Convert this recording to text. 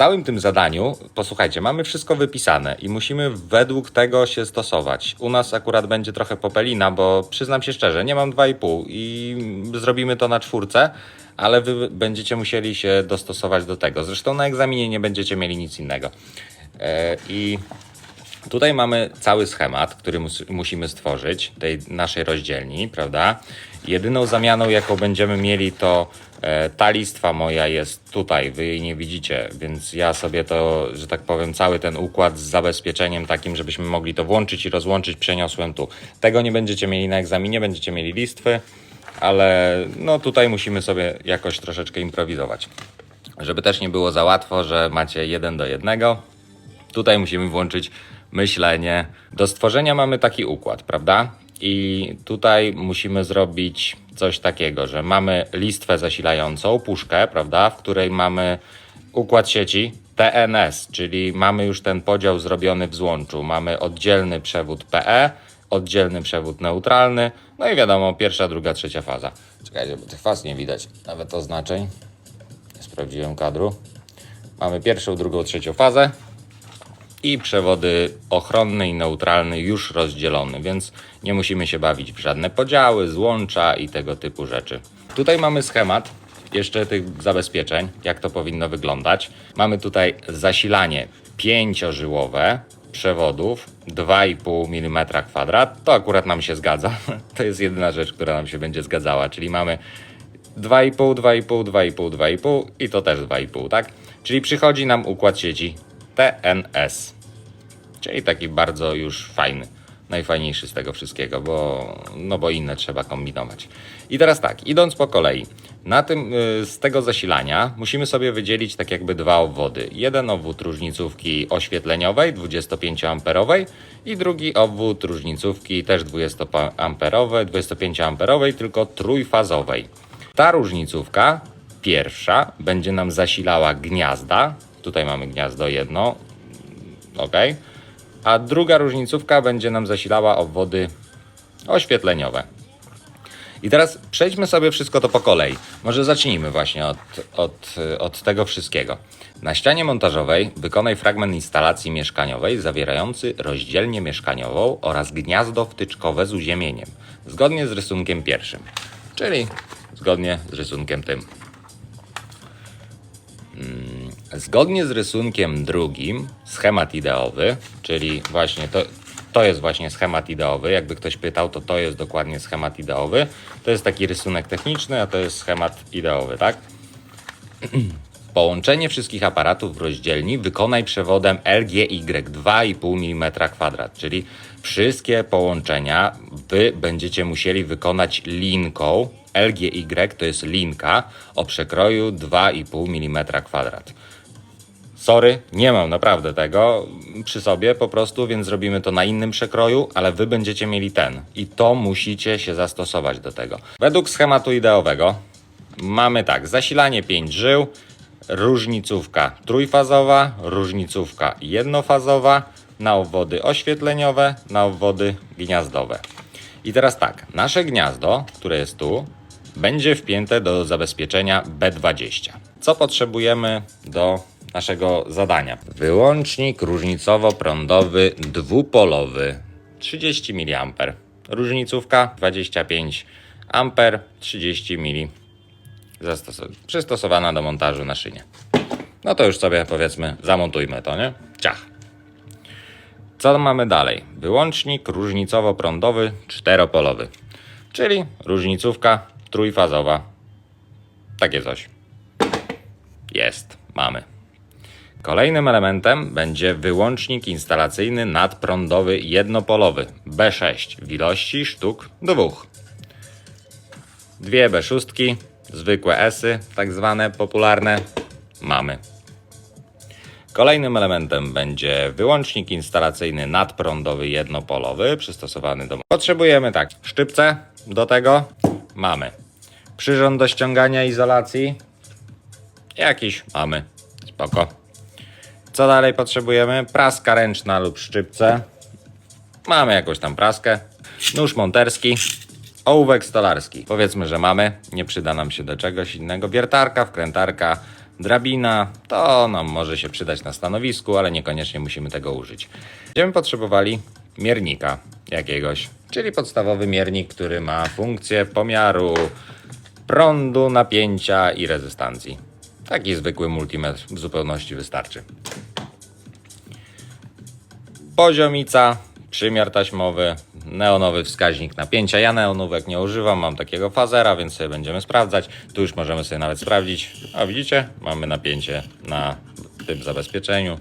całym tym zadaniu, posłuchajcie, mamy wszystko wypisane i musimy według tego się stosować. U nas akurat będzie trochę popelina, bo przyznam się szczerze, nie mam 2,5 i zrobimy to na czwórce, ale wy będziecie musieli się dostosować do tego. Zresztą na egzaminie nie będziecie mieli nic innego. E, I Tutaj mamy cały schemat, który mus, musimy stworzyć, tej naszej rozdzielni, prawda? Jedyną zamianą, jaką będziemy mieli, to e, ta listwa moja jest tutaj, wy jej nie widzicie, więc ja sobie to, że tak powiem, cały ten układ z zabezpieczeniem takim, żebyśmy mogli to włączyć i rozłączyć, przeniosłem tu. Tego nie będziecie mieli na egzaminie, będziecie mieli listwy, ale no tutaj musimy sobie jakoś troszeczkę improwizować. Żeby też nie było za łatwo, że macie jeden do jednego, Tutaj musimy włączyć myślenie. Do stworzenia mamy taki układ, prawda? I tutaj musimy zrobić coś takiego, że mamy listwę zasilającą, puszkę, prawda, w której mamy układ sieci TNS, czyli mamy już ten podział zrobiony w złączu. Mamy oddzielny przewód PE, oddzielny przewód neutralny, no i wiadomo, pierwsza, druga, trzecia faza. Czekajcie, bo tych faz nie widać, nawet oznaczeń. Sprawdziłem kadru. Mamy pierwszą, drugą, trzecią fazę i przewody ochronny i neutralny już rozdzielony, więc nie musimy się bawić w żadne podziały, złącza i tego typu rzeczy. Tutaj mamy schemat jeszcze tych zabezpieczeń, jak to powinno wyglądać. Mamy tutaj zasilanie pięciożyłowe przewodów 2,5 mm kwadrat. To akurat nam się zgadza. To jest jedyna rzecz, która nam się będzie zgadzała, czyli mamy 2,5, 2,5, 2,5, 2,5 i to też 2,5, tak? Czyli przychodzi nam układ sieci TNS. Czyli taki bardzo już fajny. Najfajniejszy z tego wszystkiego, bo, no bo inne trzeba kombinować. I teraz tak, idąc po kolei. Na tym, y, z tego zasilania musimy sobie wydzielić tak jakby dwa obwody. Jeden obwód różnicówki oświetleniowej 25A i drugi obwód różnicówki też 20A, 25A, tylko trójfazowej. Ta różnicówka pierwsza będzie nam zasilała gniazda. Tutaj mamy gniazdo jedno, ok. A druga różnicówka będzie nam zasilała obwody oświetleniowe. I teraz przejdźmy sobie wszystko to po kolei. Może zacznijmy właśnie od, od, od tego wszystkiego. Na ścianie montażowej wykonaj fragment instalacji mieszkaniowej zawierający rozdzielnię mieszkaniową oraz gniazdo wtyczkowe z uziemieniem, zgodnie z rysunkiem pierwszym, czyli zgodnie z rysunkiem tym. Zgodnie z rysunkiem drugim, schemat ideowy, czyli właśnie to, to jest właśnie schemat ideowy. Jakby ktoś pytał, to to jest dokładnie schemat ideowy. To jest taki rysunek techniczny, a to jest schemat ideowy, tak? Połączenie wszystkich aparatów w rozdzielni wykonaj przewodem LGY 2,5 mm kwadrat, czyli wszystkie połączenia wy będziecie musieli wykonać linką. LGY to jest linka o przekroju 2,5 mm kwadrat. Sorry, nie mam naprawdę tego przy sobie po prostu, więc zrobimy to na innym przekroju, ale wy będziecie mieli ten i to musicie się zastosować do tego. Według schematu ideowego mamy tak, zasilanie 5 żył, różnicówka trójfazowa, różnicówka jednofazowa, na obwody oświetleniowe, na obwody gniazdowe. I teraz tak, nasze gniazdo, które jest tu, będzie wpięte do zabezpieczenia B20. Co potrzebujemy do naszego zadania? Wyłącznik różnicowo-prądowy dwupolowy 30 mA. Różnicówka 25 A 30 mA. Przystosowana do montażu na szynie. No to już sobie powiedzmy zamontujmy to, nie? Ciach. Co mamy dalej? Wyłącznik różnicowo-prądowy czteropolowy, czyli różnicówka trójfazowa. Takie coś. Jest, mamy. Kolejnym elementem będzie wyłącznik instalacyjny nadprądowy jednopolowy B6 w ilości sztuk dwóch. Dwie B6, zwykłe S-y, tak zwane popularne, mamy. Kolejnym elementem będzie wyłącznik instalacyjny nadprądowy jednopolowy, przystosowany do. Potrzebujemy tak, szczypce do tego mamy. Przyrząd do ściągania izolacji jakiś mamy. Spoko. Co dalej potrzebujemy? Praska ręczna lub szczypce. Mamy jakąś tam praskę. Nóż monterski. Ołówek stolarski. Powiedzmy, że mamy. Nie przyda nam się do czegoś innego. Wiertarka, wkrętarka. drabina, to nam może się przydać na stanowisku, ale niekoniecznie musimy tego użyć. Będziemy potrzebowali miernika jakiegoś, czyli podstawowy miernik, który ma funkcję pomiaru prądu, napięcia i rezystancji. Taki zwykły multimetr w zupełności wystarczy. Poziomica, przymiar taśmowy, neonowy wskaźnik napięcia. Ja neonówek nie używam, mam takiego fazera, więc sobie będziemy sprawdzać. Tu już możemy sobie nawet sprawdzić. A widzicie, mamy napięcie na tym zabezpieczeniu.